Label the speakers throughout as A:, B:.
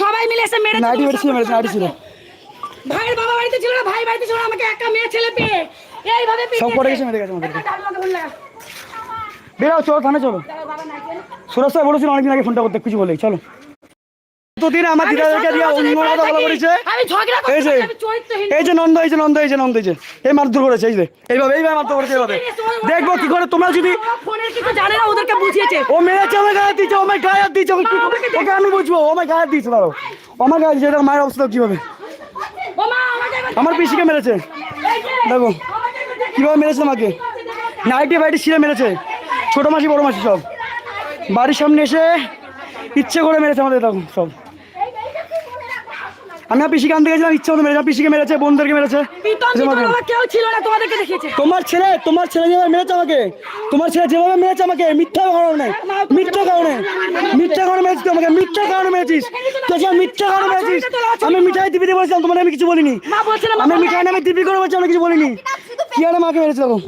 A: সবাই মিলে এসে মেরে
B: নাইটি মেরেছিল মেরেছে নাইটি ছিল।
A: ভাইয়ের বাবা বাড়িতে ছিল না ভাই বাড়িতে ছিল আমাকে একা মেয়ে ছেলে পেয়ে। এইভাবে
B: সব পড়ে গেছে মেরে গেছে আমাদেরকে বেরাও চলো থানে চলো। সুরজ বলেছিল অনেকদিন আগে ফোনটা করতে কিছু বলে চলো। এতদিন আমার দিদাদেরকে দিয়ে অন্য কথা বলা করেছে
A: আমি
B: এই যে এই যে নন্দ এই যে নন্দ এই যে নন্দ এই যে। এই মারধর করেছে এই যে। এইভাবে এইভাবে মারধর করেছে এইভাবে। দেখব কি করে তোমরা যদি ও মেরেছে আমার গায়ে দিয়েছে ও আমার গায়ে দিয়েছে ওকে আমি বুঝব ও আমার গায়ে দাঁড়াও। ও আমার গায়ে এটা মায়ের অবস্থা কি হবে
A: ও মা আমাকে এবার-
B: আমার পিসিকে মেরেছে। দেখো। কীভাবে মেরেছে আমাকে? নাইটি ফাইটি ছিঁড়ে মেরেছে। ছোট মাসি বড় মাসি সব। বাড়ির সামনে এসে ইচ্ছে করে মেরেছে আমাদের তখন সব। আমি আর পিসিকে আনতে গেছিলাম ইচ্ছা মতো মেরেছে পিসিকে মেরেছে বোনদেরকে মেরেছে।
A: আমার কেউ ছিল না তোমাদেরকে দেখিয়েছে।
B: তোমার ছেলে তোমার ছেলে যেভাবে মেরেছে আমাকে তোমার ছেলে যেভাবে মেরেছে আমাকে মিথ্যা কারণে মিথ্যা কারণে মিথ্যা কারণে মেরেছিস আমাকে মিথ্যা কারণে মেরেছিস। মিথ্যা কারণে মেরেছিস। আমি মিঠাই দিবি বলেছিলাম তোমার আমি কিছু বলিনি। আমি মিঠাই নামে দিবি করে বলছি আমি কিছু বলিনি। কি আরে মাকে মেরেছে দেখো।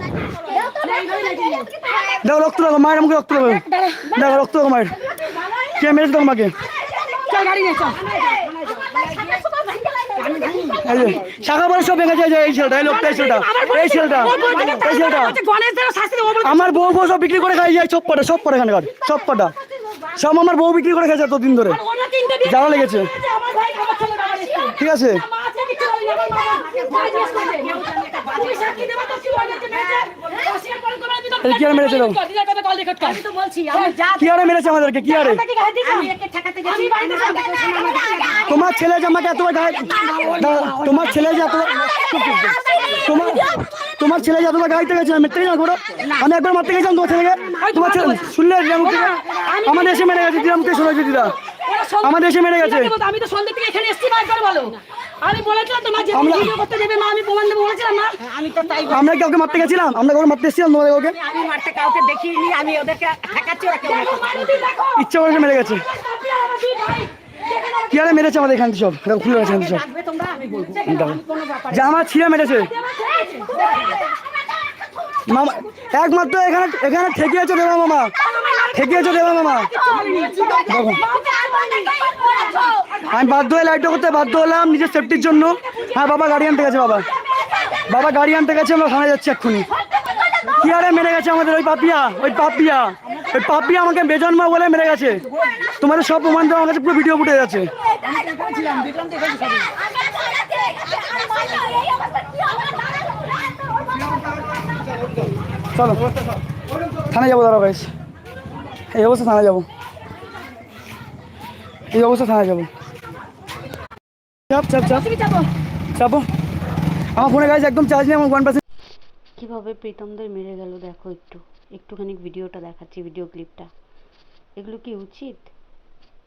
B: দেখো রক্ত দেখো মায়ের আমাকে রক্ত দেখো। দেখো রক্ত দেখো মায়ের। কে মেরেছে দেখো মাকে?
A: গাড়ি নিয়ে
B: শাখা বলে সব ভেঙে যায় এই ছেলেটা এই লোকটা এই ছেলেটা এই ছেলেটা ছেলেটা। আমার বউ বউ সব বিক্রি করে খাই যায় সব কটা সব কটা এখানকার সব কটা সব আমার বউ বিক্রি করে খাইছে এতদিন ধরে। জ্বালা লেগেছে। ঠিক আছে।
A: মা আছে কিছু তো বলেছে, মেয়েছে? তোমার
B: কি আর মেরেছে
A: কর।
B: আমাদেরকে? কি আরে? ছেলে যে আমাকে এতবার গায়ে তোমার ছেলে যে এত তোমার তোমার ছেলে যে এতবার গাইতে গেছে আমি থেকে যাব আমি একবার মারতে গেছিলাম তোমার ছেলেকে। তোমার ছেলে শুনলে আমাদের এসে মেরে গেছে দিলাম কে শোনাচ্ছি দিদা আমাদের এসে মেরে গেছে।
A: আমি তো সন্ধ্যে থেকে এখানে এসছি বার করে বলো। আমি বলেছিলাম তোমার যে
B: আমরা-
A: ভিডিও করতে দেবে মা আমি প্রমাণ দেবো বলেছিলাম না আমি তো তাই
B: আমরা কাউকে মারতে গেছিলাম আমরা কাউকে মারতে এসেছিলাম তোমাদের কাউকে।
A: আমি মারতে কাউকে দেখিনি আমি ওদেরকে ঠেকাচ্ছি ওরা কেউ
B: ইচ্ছা করে মেরে গেছে। কি আরে মেরেছে আমাদের এখান থেকে সব? খুলে গেছে এখান আমার ছিঁড়ে মেরেছে। মামা একমাত্র এখানে এখানে ঠেকিয়েছো দেবা মামা। ঠেকিয়েছো দেবা মামা। দেখো। আমি বাধ্য হয়ে লাইটটা করতে বাধ্য হলাম নিজের সেফটির জন্য। হ্যাঁ বাবা গাড়ি আনতে গেছে, বাবা। বাবা গাড়ি আনতে গেছে, আমরা থানায় যাচ্ছি এক্ষুনি। কি আরে মেরে গেছে আমাদের ওই পাপিয়া? ওই পাপিয়া। ওই পাপিয়া আমাকে বেজন্মা বলে মেরে গেছে। তোমাদের সব প্রমাণ দেওয়া আমার কাছে পুরো ভিডিও ফুটে যাচ্ছে। চলো। থানায় যাব দাঁড়া গাইস এই অবস্থা থানায় যাব। এই অবস্থা থাকা যাব। চাপ চাপ চাপ। চাপো। আমার ফোনে গাইস একদম চার্জ নেই আমার ওয়ান পার্সেন্ট
C: কীভাবে প্রীতমদের মেরে গেল দেখো একটু। একটুখানি ভিডিওটা দেখাচ্ছি ভিডিও ক্লিপটা এগুলো কি উচিত?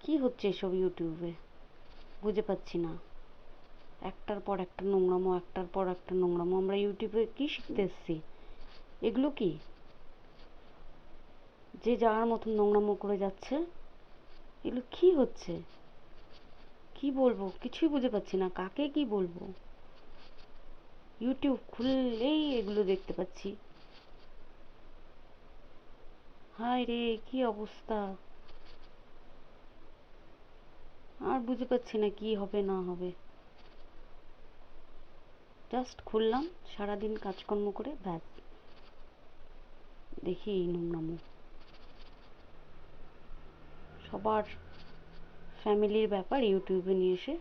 C: কি হচ্ছে এসব ইউটিউবে? বুঝে পাচ্ছি না। একটার পর একটা নোংরামো একটার পর একটা নোংরামো। আমরা ইউটিউবে কি শিখতে এসছি? এগুলো কি? যে যার মতন নোংরামো করে যাচ্ছে এগুলো কি হচ্ছে? কি বলব? কিছুই বুঝে পাচ্ছি না। কাকে কি বলব? ইউটিউব খুললেই এগুলো দেখতে পাচ্ছি। হায় রে, কি অবস্থা? আর বুঝে পারছি না কি হবে, না হবে। জাস্ট খুললাম, সারাদিন কাজকর্ম করে ব্যাস। দেখি এই নোংরামো সবার ফ্যামিলির ব্যাপার ইউটিউবে নিয়ে এসে